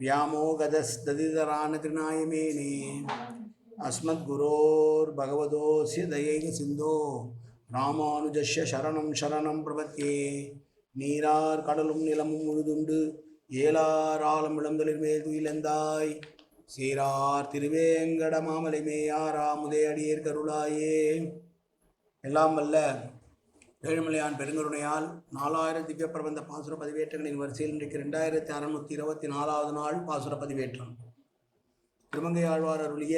व्यामोगदस्तदितरानतृणायमेने अस्मद्गुरोर्भगवतोऽस्य दयैक सिन्धो ராமானுஜஸ்ய சரணம் சரணம் பிரபத்தியே நீரார் கடலும் நிலமும் முழுதுண்டு ஏலாராலம் விளம்பலில் மேல் துயிலந்தாய் சீரார் திருவேங்கட மாமலை மேயாராமுதே அடியேர் கருளாயே எல்லாம் வல்ல ஏழுமலையான் பெருங்கருணையால் நாலாயிரம் திவ்ய பிரபந்த பாசுர பதிவேற்றங்களின் வரிசையில் இன்றைக்கு ரெண்டாயிரத்தி அறநூற்றி இருபத்தி நாலாவது நாள் பாசுர பதிவேற்றம். திருமங்கை ஆழ்வார் அருளிய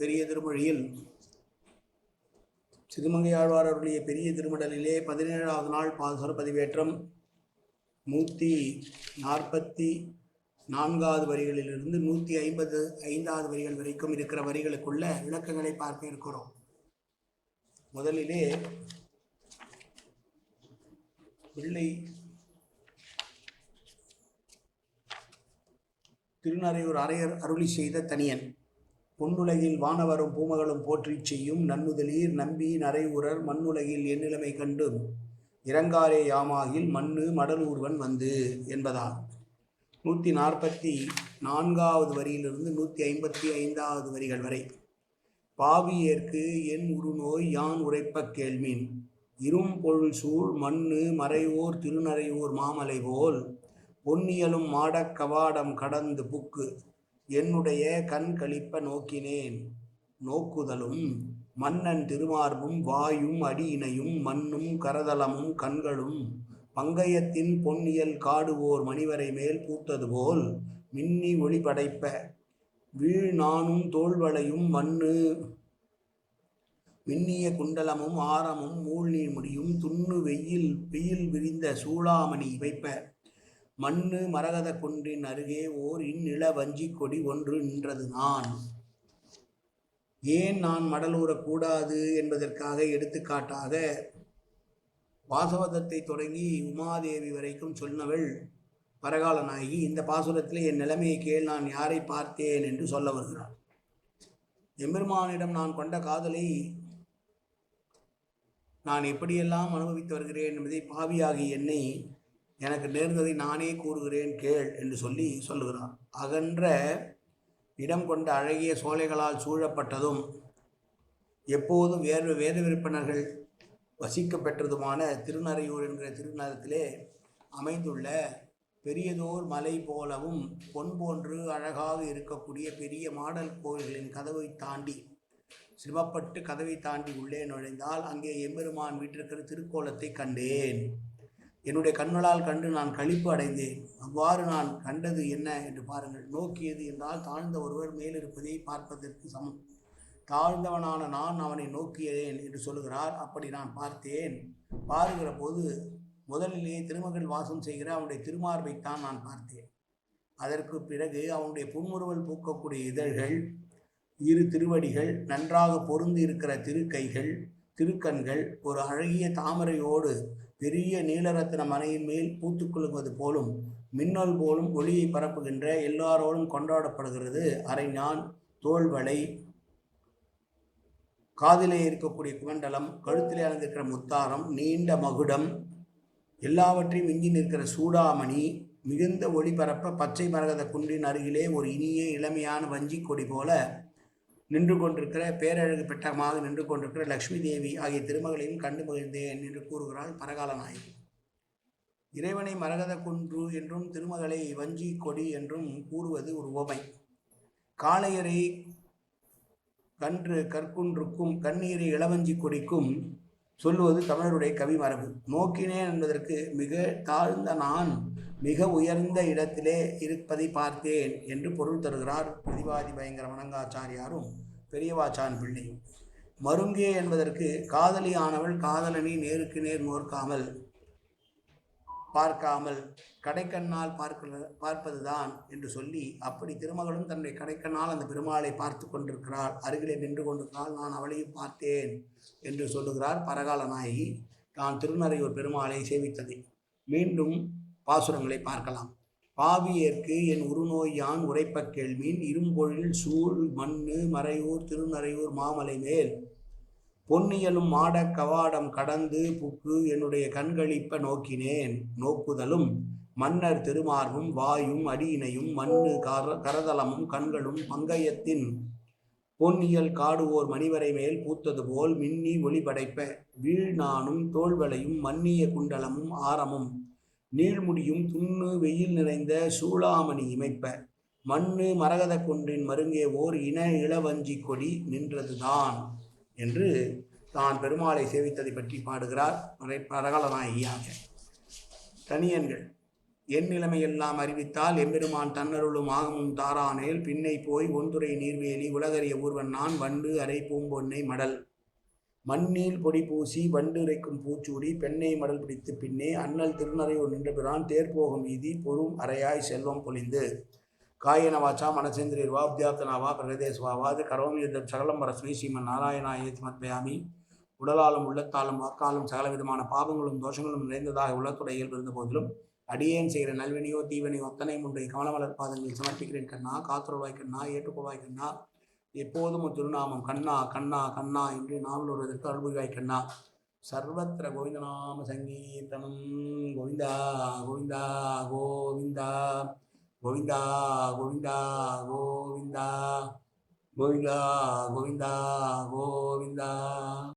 பெரிய திருமொழியில் சிறுமங்கை ஆழ்வார் அருளிய பெரிய திருமடலிலே பதினேழாவது நாள் பாசுர பதிவேற்றம் நூற்றி நாற்பத்தி நான்காவது வரிகளிலிருந்து நூற்றி ஐம்பது ஐந்தாவது வரிகள் வரைக்கும் இருக்கிற வரிகளுக்குள்ள விளக்கங்களை பார்க்க இருக்கிறோம். முதலிலே பிள்ளை திருநறையூர் அரையர் அருளி செய்த தனியன். பொன்னுலகில் வானவரும் பூமகளும் போற்றிச் செய்யும் நன்னுதலீர் நம்பி நரையூரர் மண்ணுலகில் எண்ணிலமை கண்டும். இறங்காரே யாமாகில் மண்ணு மடலூர்வன் வந்து என்பதால். நூற்றி நாற்பத்தி நான்காவது வரியிலிருந்து நூற்றி ஐம்பத்தி ஐந்தாவது வரிகள் வரை. பாவியேற்கு என் உருநோய் யான் உரைப்ப கேள்மீன். இரும் பொருள் சூழ் மண்ணு மறைவோர் திருநறையோர் மாமலை போல் பொன்னியலும் மாடக் கவாடம் கடந்து புக்கு. என்னுடைய கண் கழிப்ப நோக்கினேன். நோக்குதலும் மன்னன் திருமார்பும் வாயும் அடியினையும் மண்ணும் கரதலமும் கண்களும் பங்கயத்தின் பொன்னியல் காடுவோர் மணிவரை மேல் பூத்தது போல் மின்னி ஒளி படைப்ப வீழ் நானும் தோல்வளையும் மண்ணு மின்னிய குண்டலமும் ஆரமும் மூழ்நீர் முடியும் துண்ணு வெயில் வெயில் விரிந்த சூளாமணி வைப்ப மண்ணு மரகத குன்றின் அருகே ஓர் இந்நில வஞ்சி கொடி ஒன்று நின்றது நான். ஏன் நான் மடலூரக்கூடாது என்பதற்காக எடுத்துக்காட்டாக வாசவதத்தை தொடங்கி உமாதேவி வரைக்கும் சொன்னவள் பரகால நாயகி இந்த பாசுரத்தில் என் நிலைமையை கேள் நான் யாரை பார்த்தேன் என்று சொல்ல வருகிறார் எம்பெருமானிடம் நான் கொண்ட காதலை நான் எப்படியெல்லாம் அனுபவித்து வருகிறேன் என்பதை பாவியாகி என்னை எனக்கு நேர்ந்ததை நானே கூறுகிறேன் கேள் என்று சொல்லி சொல்லுகிறார். அகன்ற இடம் கொண்ட அழகிய சோலைகளால் சூழப்பட்டதும் எப்போதும் வேறு வேத விற்பனர்கள் வசிக்க பெற்றதுமான திருநறையூர் என்கிற திருநகரத்திலே அமைந்துள்ள பெரியதோர் மலை போலவும் பொன் போன்று அழகாக இருக்கக்கூடிய பெரிய மாடல் கோயில்களின் கதவை தாண்டி சிரமப்பட்டு கதவை தாண்டி உள்ளே நுழைந்தால் அங்கே எம்பெருமான் வீட்டிற்கிற திருக்கோலத்தை கண்டேன். என்னுடைய கண்களால் கண்டு நான் களிப்பு அடைந்தேன். அவ்வாறு நான் கண்டது என்ன என்று பாருங்கள். நோக்கியது என்றால் தாழ்ந்த ஒருவர் மேலிருப்பதை பார்ப்பதற்கு சமம். தாழ்ந்தவனான நான் அவனை நோக்கியேன் என்று சொல்லுகிறார். அப்படி நான் பார்த்தேன். பாருகிற போது முதலிலேயே திருமகள் வாசம் செய்கிற அவனுடைய திருமார்பைத்தான் நான் பார்த்தேன். அதற்கு பிறகு அவனுடைய புன்முறுவல் பூக்கக்கூடிய இதழ்கள் இரு திருவடிகள் நன்றாக பொருந்து இருக்கிற திருக்கைகள் திருக்கண்கள் ஒரு அழகிய தாமரையோடு பெரிய நீலரத்ன மனையின் மேல் பூத்துக்கொள்ளுவது போலும் மின்னல் போலும் ஒளியை பரப்புகின்ற எல்லாரோடும் கொண்டாடப்படுகிறது அரைஞான் தோள்வளை காதிலே இருக்கக்கூடிய குமண்டலம் கழுத்திலே அணிந்திருக்கிற முத்தாரம் நீண்ட மகுடம் எல்லாவற்றையும் மிஞ்சி நிற்கிற சூடாமணி மிகுந்த ஒளி பரப்ப பச்சை மரகத குன்றின் அருகிலே ஒரு இனிய இளமையான வஞ்சி கொடி போல நின்று கொண்டிருக்கிற பேரழகு பெட்டகமாக நின்று கொண்டிருக்கிற லக்ஷ்மி தேவி ஆகிய திருமகளையும் கண்டு மகிழ்ந்தேன் என்று கூறுகிறாள் பரகால நாயகி. இறைவனை மரகத குன்று என்றும் திருமகளை வஞ்சி கொடி என்றும் கூறுவது ஒரு உவமை. காளையரை கன்று கற்குன்றுக்கும் கண்ணீரை இளவஞ்சி கொடிக்கும் சொல்லுவது தமிழருடைய கவி மரபு நோக்கினேன் என்பதற்கு மிக தாழ்ந்த நான் மிக உயர்ந்த இடத்திலே இருப்பதை பார்த்தேன் என்று பொருள் தருகிறார் பிரதிவாதி பயங்கர வணங்காச்சாரியாரும் பெரியவாச்சான் பிள்ளையும். மருங்கே என்பதற்கு காதலி ஆனவள் காதலனை நேருக்கு நேர் நோர்க்காமல் பார்க்காமல் கடைக்கண்ணால் பார்க்க பார்ப்பதுதான் என்று சொல்லி அப்படி திருமகளும் தன்னுடைய கடைக்கண்ணால் அந்த பெருமாளை பார்த்து கொண்டிருக்கிறாள். அருகிலே நின்று கொண்டிருக்கிறாள். நான் அவளையும் பார்த்தேன் என்று சொல்லுகிறார் பரகால நாயகி. தான் திருநறையூர் பெருமாளை சேவித்ததை. மீண்டும் பாசுரங்களை பார்க்கலாம். பாவியேற்கு என் உருநோய் யான் உரைப்பக் கேள்மீன் இரும்பொழில் சூழ் மண்ணு மறையூர் திருநறையூர் மாமலை மேல். பொன்னியலும் மாடக் கவாடம் கடந்து புக்கு என்னுடைய கண்களிப்ப நோக்கினேன். நோக்குதலும் மன்னர் திருமார்பும் வாயும் அடியினையும் மண்ணு கர கரதளமும் கண்களும் பங்கயத்தின். பொன்னியல் காடுவோர் மணிவரை மேல் பூத்தது போல் மின்னி ஒளிபடைப்ப வீழ்நானும் தோள்வளையும் மன்னிய குண்டலமும் ஆரமும். நீள்முடியும் துண்ணு வெயில் நிறைந்த சூளாமணி இமைப்ப. மண்ணு மரகத கொன்றின் மருங்கே ஓர் இன இளவஞ்சி கொடி நின்றதுதான் என்று தான் பெருமாளை சேவித்ததை பற்றி பாடுகிறார் பரகாலநாயகியாக தனியன்கள் என் நிலைமையெல்லாம் அறிவித்தால் எம்பெருமான் தன்னருளும் ஆகமும் தாரானேல் பின்னை போய் ஒன்துறை நீர்வேலி உலகறிய ஊர்வன் நான் வண்டு அரை பூம்பொன்னை மடல். மண்ணில் பொடி பூசி வண்டு இறைக்கும் பூச்சூடி பெண்ணை மடல் பிடித்து பின்னே அண்ணல் திருநறையூர் நின்ற தேர் தேர்போகும் வீதி பொறும் அறையாய் செல்வம் பொழிந்து. காயன வாச்சா மனசேந்திரியர்வா உத்தியாப்தனாவா பிரகதேஸ்வாவாது கரோமி யுத்தம் சகலம் பரஸ்மை ஸ்ரீமன் நாராயணாயே உடலாலும் உள்ளத்தாலும் வாக்காலும் சகல விதமான பாவங்களும் தோஷங்களும் நிறைந்ததாக உள்ளத்துடைய இயல்பு இருந்த போதிலும் அடியேன் செய்கிற நல்வினையோ தீவனையோ அத்தனை முன்றைய கவனமலர் பாதங்களில் சமர்ப்பிக்கிறேன் கண்ணா காத்துருவாய் கண்ணா ஏற்றுக்கொள்வாய் கண்ணா. எப்போதும் திருநாமம் கண்ணா கண்ணா கண்ணா என்று நாவல் வருவதற்கு அருள்புரிவாய் கண்ணா. சர்வத்திர கோவிந்தநாம சங்கீர்த்தனம். கோவிந்தா கோவிந்தா கோவிந்தா. கோவிந்தா கோவிந்தா கோவிந்தா. கோவிந்தா கோவிந்தா கோவிந்தா.